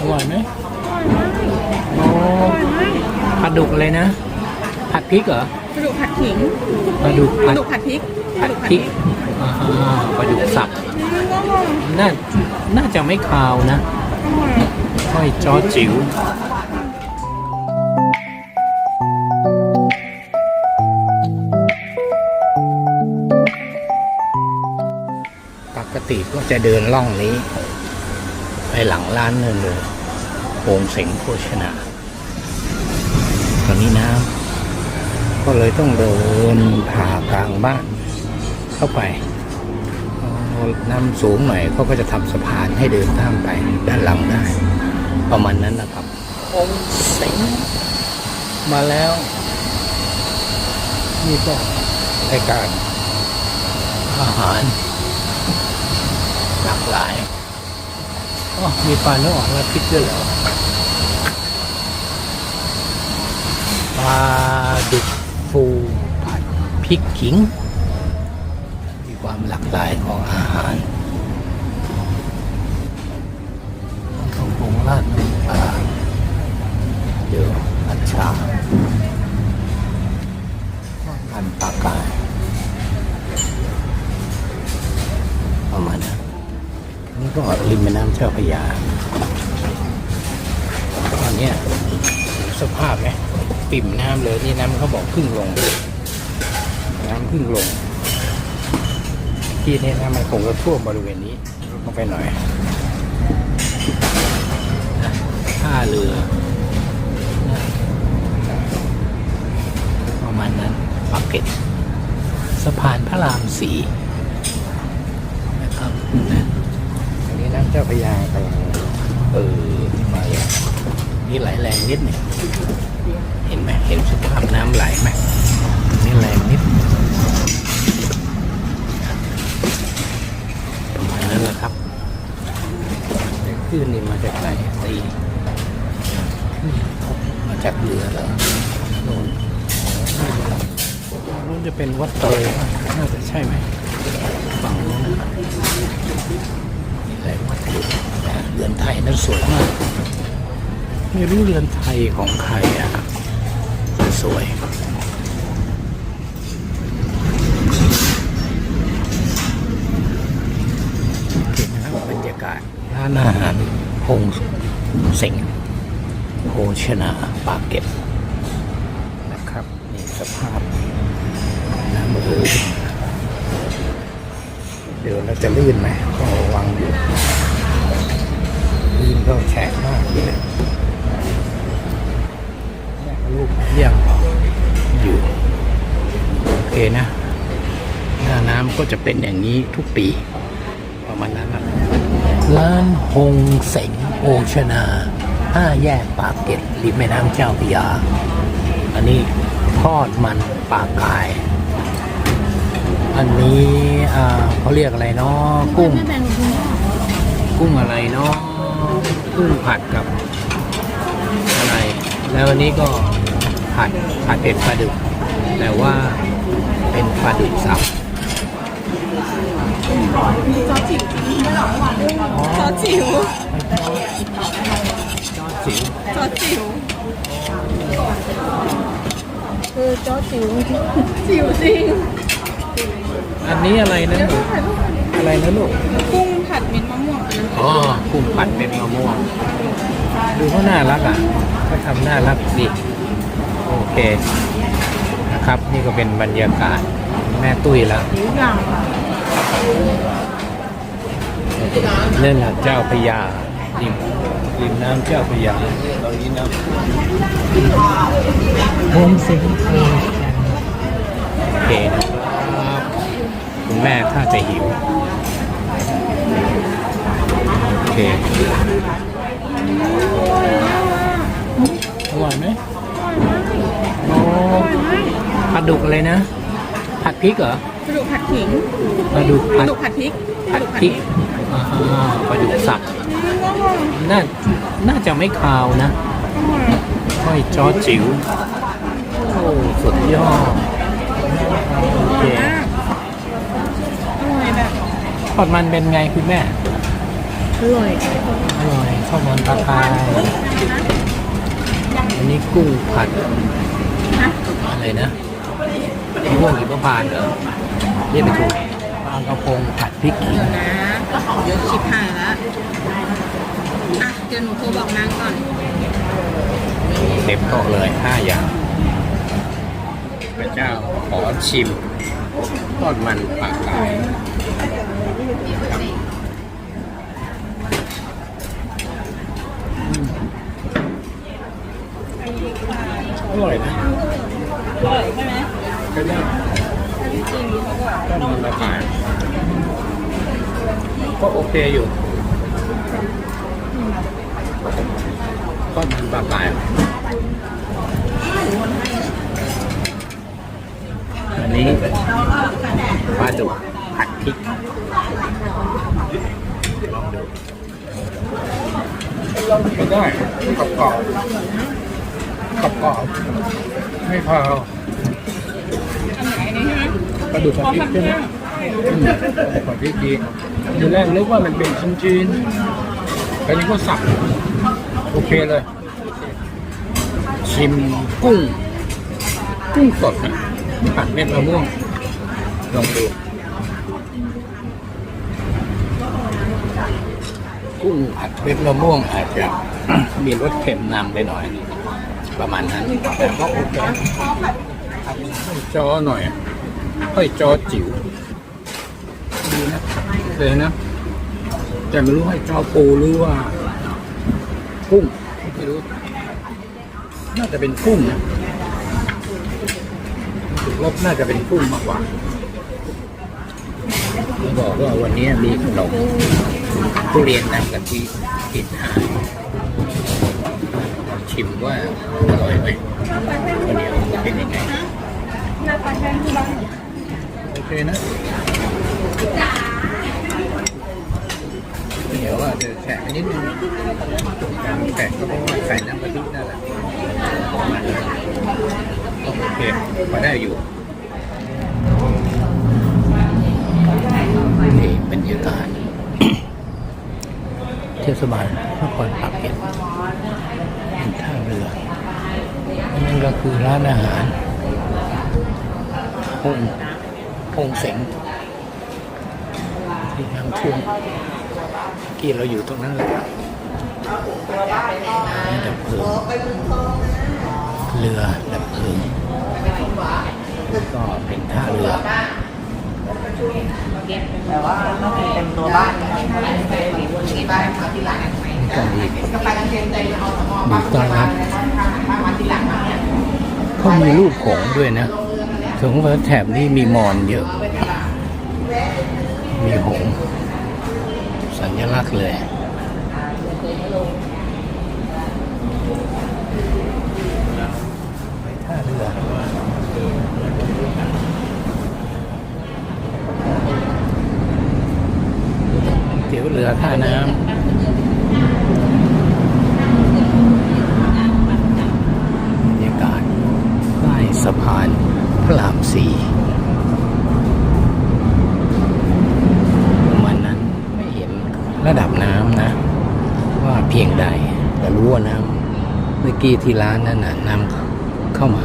อร่อยไหมโอ้ปลาดุกอะไรนะ ผัดพริกเหรอปลาดุกผัดขิงปลาดุกปผัลาดดุกผัดพริกผัดพริกอ่าปลาดุกสับน่าน่าจะไม่คาวนะค่อยจอจิ๋วปกติก็จะเดินล่องนี้ไป หลังร้านเนินเลยโป่งเสงโภชนาตอนนี้น้ำก็เลยต้องเดินผ่ากลางบ้าน เข้าไปน้ำสูงหน่อยเขาก็จะทำสะพานให้เดินข้ามไปด้านหลังได้ ประมาณนั้นนะครับองเสงมาแล้ว นี่ก็รายการอาหารหลากหลาย อ๋อมีปลาเนื้ออ่อนและพริกด้วยเหรอปลาดุกฟูผัดพริกขิง มีความหลากหลายของอาหารของปรุงราดน้ำปลาเดี๋ยวอัดชาอันปลากายประมาณนั้น ก็ริมแม่น้ำเจ้าพระยาตอนนี้สภาพไหมปิ่มน้ำเลยนี่น้ำเขาบอกพึ่งลง น้ำพึ่งลง ที่นี่น้ำมันคงจะท่วมบริเวณนี้ลงไปหน่อยนะท่าเรือประมาณนั้นปากเกร็ดสะพานพระรามสี่นะครับนะอันนี้น้ำ เจ้าพยากำลังเออมาอย่างนี่ไหลแรงนิดหนึ่งเห็นไหมเห็นสภาพน้ำไหลไหมนี่แรงนิดประมาณนั้นแหละครับแต่คลื่นนี่มาจากไหนตีมาจากเรือแล้วโน่นโน่นจะเป็นวัดเตยน่าจะใช่ไหมฝั่งโน้นนะมี อะไรวัดถุแต่เรือนไทยนั้นสวยมาก ไม่รู้เรือนไทยของใครอะสวยเห็นนะครับบรรยากาศร้านอาหารพงเสงโภชนาปากเกร็ดนะครับนี่สภาพน้ำเอ่ย เดี๋ยวเราจะลื่นไหมก็ระวังอยู่ลื่นก็แฉะมากเลยแม่ลูกเยี่ยมอยู่โอเคนะ หน้าน้ำก็จะเป็นอย่างนี้ทุกปี ประมาณนั้นนะร้านฮงเสงโอชนาห้าแยกปากเก็ดริมแม่น้ำเจ้าพระยา อันนี้ทอดมันปลากาย อันนี้อ่าเขาเรียกอะไรเนาะกุ้งไม่แบ่งคุณกุ้งอะไรเนาะกุ้งผัดกับอะไร แล้วอันนี้ก็ผัดผัดเผ็ดปลาดุก แต่ว่าเป็นปลาดุกสับจอจิ๋วจอจิ๋วจอดจิ๋วจอจิ๋วคือจอจิ๋วจิ๋วจริง อันนี้อะไรนะหนูอะไรนะลูกกุ้งผัดเม็ดมะม่วงอ๋อกุ้งผัดเป็นมะม่วง ดูเขาน่ารักอะเขาทำน่ารักดีโอเคนะครับ นี่ก็เป็นบรรยากาศแม่ตุ้ยแล้วทุกอย่างเล่นหาดเจ้าพระยาริมริมน้ำเจ้าพระยาตอนนี้นะโฮมสิงโอเคนะครับ คุณแม่ถ้าจะหิว โอเคอร่อยไหมโอ้ปลาดุกอะไรนะ ผัดพริกเหรอปลาดุกผัดขิงปลาดุกปผัลาดดุกผัดพริกผัดพริกอ่าปลาดุกสับน่าน่าจะไม่คาวนะค่อยจอจิ๋วโอ้สุดยอดโอเค อร่อยแบบทอดมันเป็นไงคุณแม่ อร่อยอร่อยข้าวมันปลากายอันนี้กุ้งผัด อะไรนะมะม่วงหิมพานต์เหรอเรียกไม่ถูกปลากระพงผัดพริกขิงเดี๋ยวนะเดี๋ยวชิบหายแล้วอะเดี๋ยวหนูโทรบอกนางก่อนเต็มโต๊ะเลยห้าอย่างพระเจ้าขอชิมทอดมันปลากาย อร่อยนะอร่อยใช่ไหมก็ได้ทอดมันปลากายก็โอเคอยู่ทอดมันปลากายอันนี้ปลาดุกผัดพริกลองดูก็ ได้กรอบกรอบกรอบกรอบๆไม่พาวอันไหนนี่ใช่ไหมปลาดุกผัดพริกใช่ไหมอืมผัดพริกดีทีแรกนึกว่ามันเป็นชิ้นชิ้นๆแต่นี่ก็สับโอเคเลย ชิมกุ้ง กุ้งสดนะผัดเม็ดมะม่วงลองดู กุ้งผัดเม็ดมะม่วงอาจจะ มีรสเค็มนำไปหน่อย ประมาณนั้นแต่ก็โอเคจอหน่อยค่อยจอจิ๋วดีนะเลยนะ แต่ไม่รู้ให้จอปูหรือว่า กุ้งไม่รู้ น่าจะเป็นกุ้งนะถูกลบน่าจะเป็นกุ้งมากกว่า บอกว่าวันนี้มีขนมทุเรียนน้ำกะทิกินหายชิมว่าอร่อยไหมวันนี้เป็นยังไงโอเคนะเดี๋ยวว่าจะแฉะนิดนึงการแฉะก็เพราะว่าใส่น้ำกะทินั่นแหละโอเคพอได้อยู่ นี่บรรยากาศเทศบาลนครปากเกร็ดเป็นท่าเรือนนั้นก็คือร้านอาหารพงพงเสงที่น้ำท่วมกี้เราอยู่ตรงนั้นแหละนี่ดับเพลิงเรือดับเพลิงก็เป็นท่าเรือ แต่ว่าต้องมีเต็มตัวบ้านที่บ้านมาทีหลังก็มีก็ไปกันเต็มใจเอาสมองมีต้อนรับมาทีหลังมาเนี่ยเขามีรูปหงด้วยนะถึงว่าแถบนี้มีมอนเยอะ มีหงสัญลักษณ์เลยไปท่าเรือ เตี๋ยวเรือท่าน้ำบรรยากาศใต้สะพานพระรามสี่มาณนั้นไม่เห็นระดับน้ำนะ ว่าเพียงใดแต่รู้ว่าน้ำเมื่อกี้ที่ร้านนั่นน่ะน้ำเข้ามา